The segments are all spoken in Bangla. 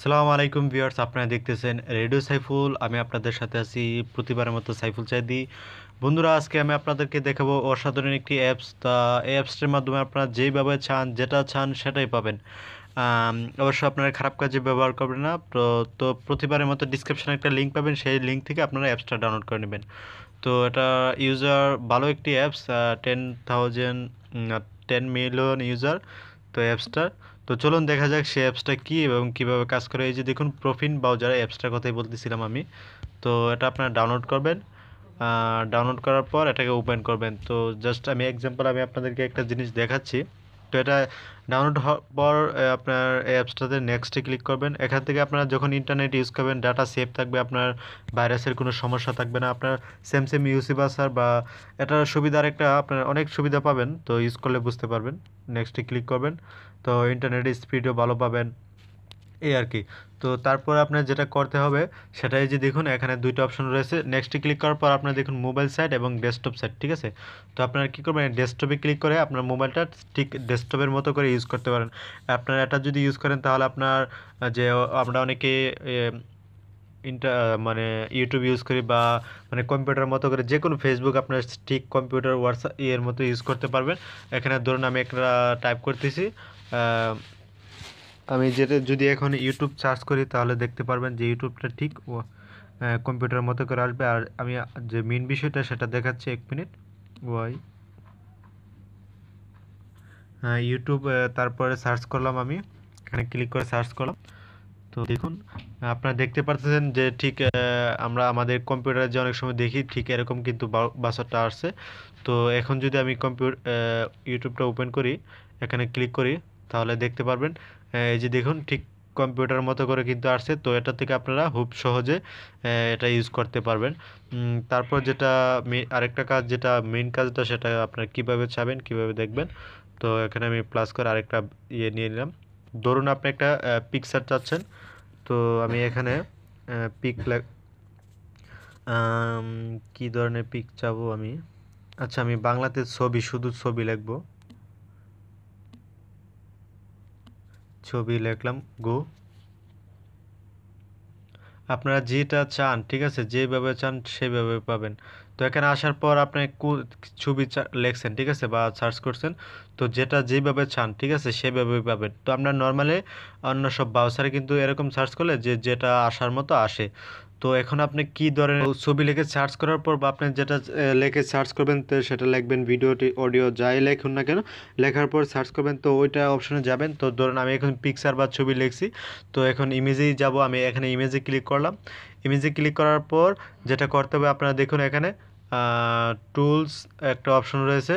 সালামু আলাইকুম ভিউয়ার্স, আপনারা দেখতেছেন রেডিও সাইফুল। আমি আপনাদের সাথে আছি প্রতিবারের মতো সাইফুল চাইদি। বন্ধুরা, আজকে আমি আপনাদেরকে দেখাবো অসাধারণ একটি অ্যাপস। তা, এই অ্যাপসটির মাধ্যমে আপনারা যেইভাবে চান, যেটা চান, সেটাই পাবেন। অবশ্য আপনারা খারাপ কাজে ব্যবহার করবেন না। তো তো প্রতিবারের মতো ডিসক্রিপশনে একটা লিঙ্ক পাবেন, সেই লিঙ্ক থেকে আপনারা অ্যাপসটা ডাউনলোড করে নেবেন। তো, এটা ইউজার ভালো একটি apps ten thousand ten million user তো অ্যাপসটা। তো চলুন দেখা যাক সেই অ্যাপসটা কী এবং কীভাবে কাজ করে। এই যে দেখুন, প্রফিন ব্রাউজার অ্যাপসটার কথাই বলতেছিলাম আমি। তো এটা আপনারা ডাউনলোড করবেন। ডাউনলোড করার পর এটাকে ওপেন করবেন। তো জাস্ট আমি এক্সাম্পল আমি আপনাদেরকে একটা জিনিস দেখাচ্ছি। তো এটা ডাউনলোড হওয়ার পর আপনার অ্যাপসটাতে নেক্সটে ক্লিক করবেন। এখান থেকে আপনারা যখন ইন্টারনেট ইউজ করবেন ডাটা সেভ থাকবে, আপনার ভাইরাসের কোনো সমস্যা থাকবে না। আপনার সেম সেম ইউসিবাসার বা এটার সুবিধার একটা আপনার অনেক সুবিধা পাবেন। তো ইউজ করলে বুঝতে পারবেন। নেক্সটে ক্লিক করবেন। তো ইন্টারনেটের স্পিডও ভালো পাবেন। এই আর কি। তো তারপর আপনার যেটা করতে হবে, সেটাই যে দেখুন, এখানে দুইটা অপশন রয়েছে। নেক্সটে ক্লিক করার পর আপনার দেখুন মোবাইল সাইট এবং ডেস্কটপ সাইট ঠিক আছে? তো আপনারা কী করবেন ডেস্কটপে ক্লিক করে আপনার মোবাইলটা ঠিক ডেস্কটপের মতো করে ইউজ করতে পারেন। আপনার এটা যদি ইউজ করেন, তাহলে আপনার যে আমরা অনেকে ইন্টার মানে ইউটিউব ইউজ করি বা মানে কম্পিউটার মতো করে যে কোনো ফেসবুক আপনার ঠিক কম্পিউটার হোয়াটসঅ্যাপ এর মতো ইউজ করতে পারবেন। এখানে ধরুন আমি একটা টাইপ করতেছি আমি যেটা, যদি এখন ইউটিউব সার্চ করি, তাহলে দেখতে পারবেন যে ইউটিউবটা ঠিক কম্পিউটার মতো করে আসবে। আর আমি যে মেন বিষয়টা, সেটা দেখাচ্ছি এক মিনিট ওয়াই। হ্যাঁ ইউটিউব তারপরে সার্চ করলাম আমি। এখানে ক্লিক করে সার্চ করলাম। তো দেখুন, আপনারা দেখতে পাচ্ছেন যে ঠিক আমরা আমাদের কম্পিউটারে যে অনেক সময় দেখি, ঠিক এরকম কিন্তু বাসারটা আসছে। তো এখন যদি আমি কম্পিউটার ইউটিউবটা ওপেন করি, এখানে ক্লিক করি, তাহলে দেখতে পারবেন এই যে দেখুন, ঠিক কম্পিউটার মতো করে কিন্তু আসছে, তো এটা থেকে আপনারা খুব সহজে এটা ইউজ করতে পারবেন। তারপর যেটা আরেকটা কাজ যেটা মেইন কাজটা, সেটা আপনারা কীভাবে চাবেন, কীভাবে দেখবেন, তো এখানে আমি প্লাস করে আরেকটা ইয়ে নিয়ে নিলাম। ধরুন আপনি একটা পিকচার চাচ্ছেন, তো আমি এখানে পিক কি ধরনের পিক চাবো আমি? আচ্ছা আমি বাংলাতে ছবি, শুধু ছবি লিখব। ছবি লিখলাম, গো। আপনারা যেটা চান, ঠিক আছে? যেভাবে চান, সেভাবে পাবেন। তো এখানে আসার পর আপনি ছবি লেখছেন, ঠিক আছে? বা সার্চ করছেন। তো যেটা যেভাবে চান, ঠিক আছে? সেভাবেই পাবেন। তো আমরা নর্মালি অন্য সব বাউসারে কিন্তু এরকম সার্চ করলে যে, যেটা আসার মতো আসে। তো এখন আপনি কি ধরনের ছবি লিখে সার্চ করার পর বা আপনি যেটা লিখে সার্চ করবেন, তো সেটা লিখবেন ভিডিওটি অডিও যাই লেখুন না কেন, লেখার পর সার্চ করবেন, তো ওইটা অপশনে যাবেন। তো ধরুন আমি এখন পিকচার বা ছবি লিখছি, তো এখন ইমেজেই যাব, আমি এখানে ইমেজে ক্লিক করলাম। ইমেজে ক্লিক করার পর যেটা করতে হবে, আপনারা দেখুন এখানে টুলস একটা অপশন রয়েছে।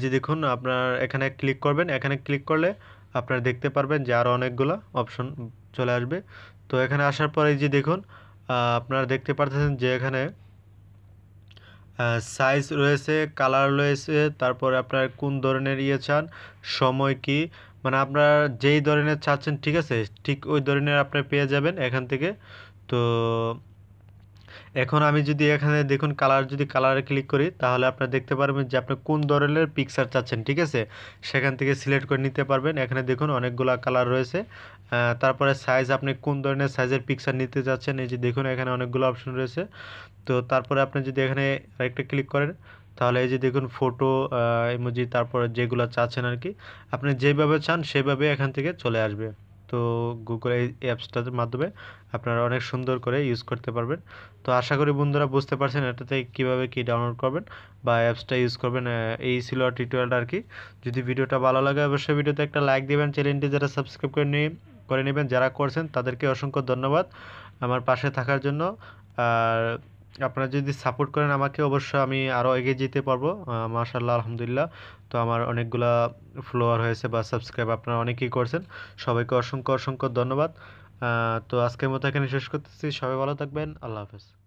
যে দেখুন, আপনার এখানে ক্লিক করবেন, এখানে ক্লিক করলে আপনারা দেখতে পারবেন যে আরও অনেকগুলো অপশন চলে আসবে। তো এখানে আসার পরে এই যে দেখুন আপনারা দেখতে পাচ্ছেন যে এখানে সাইজ রয়েছে কালার রয়েছে, তারপরে আপনার কোন ধরনের ইয়ে চান, সময় কি মানে আপনার যেই ধরনের চাচ্ছেন, ঠিক আছে, ঠিক ওই ধরনের আপনি পেয়ে যাবেন এখান থেকে। তো এখন আমি যদি এখানে দেখুন কালার যদি কালারে ক্লিক করি, তাহলে আপনারা দেখতে পারবেন যে আপনি কোন ধরনের পিকচার চাচ্ছেন, ঠিক আছে? সেখান থেকে সিলেক্ট করে নিতে পারবেন। এখানে দেখুন, অনেকগুলা কালার রয়েছে। তারপরে সাইজ আপনি কোন ধরনের সাইজের পিকচার নিতে চাচ্ছেন এই যে দেখুন, এখানে অনেকগুলো অপশন রয়েছে। তো তারপরে আপনি যদি এখানে আরেকটা ক্লিক করেন, তাহলে এই যে দেখুন ফটো ইমোজি তারপরে যেগুলো চাচ্ছেন আর কি, আপনি যেভাবে চান সেভাবে এখান থেকে চলে আসবে। তো গুগল এই অ্যাপসটার মাধ্যমে আপনারা অনেক সুন্দর করে ইউজ করতে পারবেন। তো আশা করি বন্ধুরা বুঝতে পারছেন এটাতে কীভাবে কি ডাউনলোড করবেন বা অ্যাপসটা ইউজ করবেন এই ছিল টিউটোরিয়ালটা আর কি। যদি ভিডিওটা ভালো লাগে, অবশ্যই ভিডিওতে একটা লাইক দিবেন। চ্যানেলটি যারা সাবস্ক্রাইব করে নিয়ে করে নেবেন, যারা করছেন তাদেরকে অসংখ্য ধন্যবাদ আমার পাশে থাকার জন্য। আর আপনারা যদি সাপোর্ট করেন আমাকে অবশ্যই আমি আরও এগিয়ে যেতে পারব। মাশাল্লাহ আলহামদুলিল্লাহ। তো আমার অনেকগুলা ফ্লোয়ার হয়েছে বা সাবস্ক্রাইব আপনারা অনেকেই করছেন। সবাইকে অসংখ্য অসংখ্য ধন্যবাদ। তো আজকের মতো এখানে শেষ করতেছি। সবাই ভালো থাকবেন। আল্লাহ হাফেজ।